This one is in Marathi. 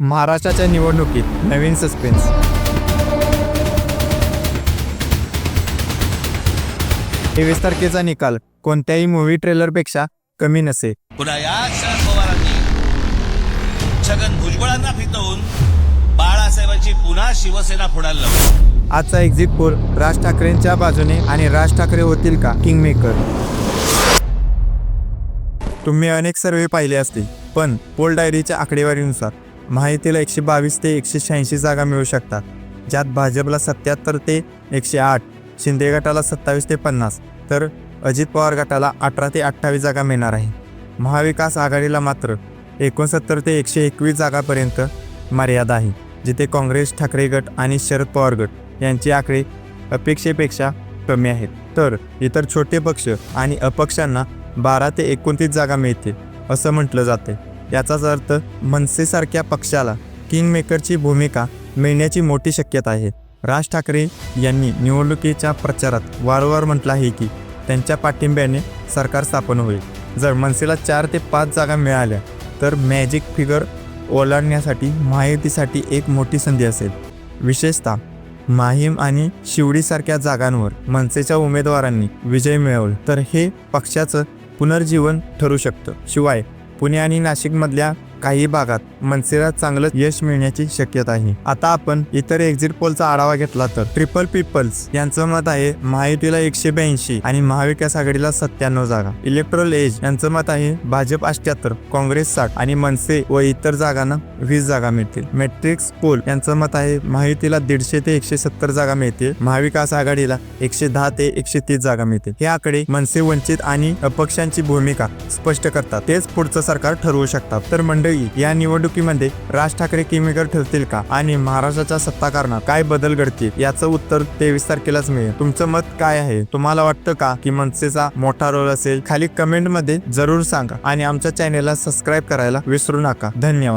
महाराष्ट्राच्या निवडणुकीत नवीन सस्पेन्स तेवीस तारखेचा निकाल कोणत्याही मूव्ही ट्रेलरपेक्षा कमी नसे. पुन्हा याच शरद पवारांनी. छगन भुजबळांना फितवून बाळासाहेबांची पुन्हा शिवसेना फोडायला लावली. आजचा एक्झिट पोल राज ठाकरेंच्या बाजूने आणि राज ठाकरे होतील का? किंगमेकर तुम्ही अनेक सर्वे पाहिले असतील पण पोल डायरीच्या आकडेवारीनुसार माहितीला एकशे बावीस ते एकशे शहाऐंशी जागा मिळू शकतात ज्यात भाजपला सत्याहत्तर ते एकशे आठ शिंदे गटाला सत्तावीस ते पन्नास तर अजित पवार गटाला अठरा ते अठ्ठावीस जागा मिळणार आहे. महाविकास आघाडीला मात्र एकोणसत्तर ते एकशे एकवीस जागापर्यंत मर्यादा आहे जिथे काँग्रेस ठाकरे गट आणि शरद पवार गट यांची आकडे अपेक्षेपेक्षा कमी आहेत. तर इतर छोटे पक्ष आणि अपक्षांना बारा ते एकोणतीस जागा मिळते असं म्हटलं जाते याचाच अर्थ मनसेसारख्या पक्षाला किंगमेकरची भूमिका मिळण्याची मोठी शक्यता आहे. राज ठाकरे यांनी निवडणुकीच्या प्रचारात वारंवार म्हटलं आहे की त्यांच्या पाठिंब्याने सरकार स्थापन होईल. जर मनसेला चार ते पाच जागा मिळाल्या तर मॅजिक फिगर ओलांडण्यासाठी महायुतीसाठी एक मोठी संधी असेल. विशेषतः माहीम आणि शिवडीसारख्या जागांवर मनसेच्या उमेदवारांनी विजय मिळवला तर हे पक्षाचं पुनर्जीवन ठरू शकतं. शिवाय पुणे आणि नाशिकमधल्या काही भागात मनसेला चांगलं यश मिळण्याची शक्यता आहे. आता आपण इतर एक्झिट पोलचा आढावा घेतला तर ट्रिपल पीपल्स यांचं मत आहे महायुतीला एकशे ब्याऐंशी आणि महाविकास आघाडीला सत्त्याण्णव जागा. इलेक्ट्रल एज यांचं मत आहे भाजप अष्ट्याहत्तर काँग्रेस साठ आणि मनसे व इतर जागांना वीस जागा मिळतील. मेट्रिक्स पोल यांचं मत आहे महायुतीला दीडशे ते एकशे सत्तर जागा मिळतील महाविकास आघाडीला एकशे दहा ते एकशे तीस जागा मिळतील. हे आकडे मनसे वंचित आणि अपक्षांची भूमिका स्पष्ट करतात. तेच पुढचं सरकार ठरवू शकतात. तर मंडळी या निवडणुकीमध्ये राज ठाकरे किमीकर ठरतील का? आणि महाराष्ट्राच्या सत्ताकारणात काय बदल घडतील? याचं उत्तर तेवीस तारखेलाच मिळेल. तुमचं मत काय आहे? तुम्हाला वाटतं का की मनसेचा मोठा रोल असेल? खाली कमेंटमध्ये जरूर सांगा आणि आमच्या चॅनेलला सबस्क्राईब करायला विसरू नका. धन्यवाद.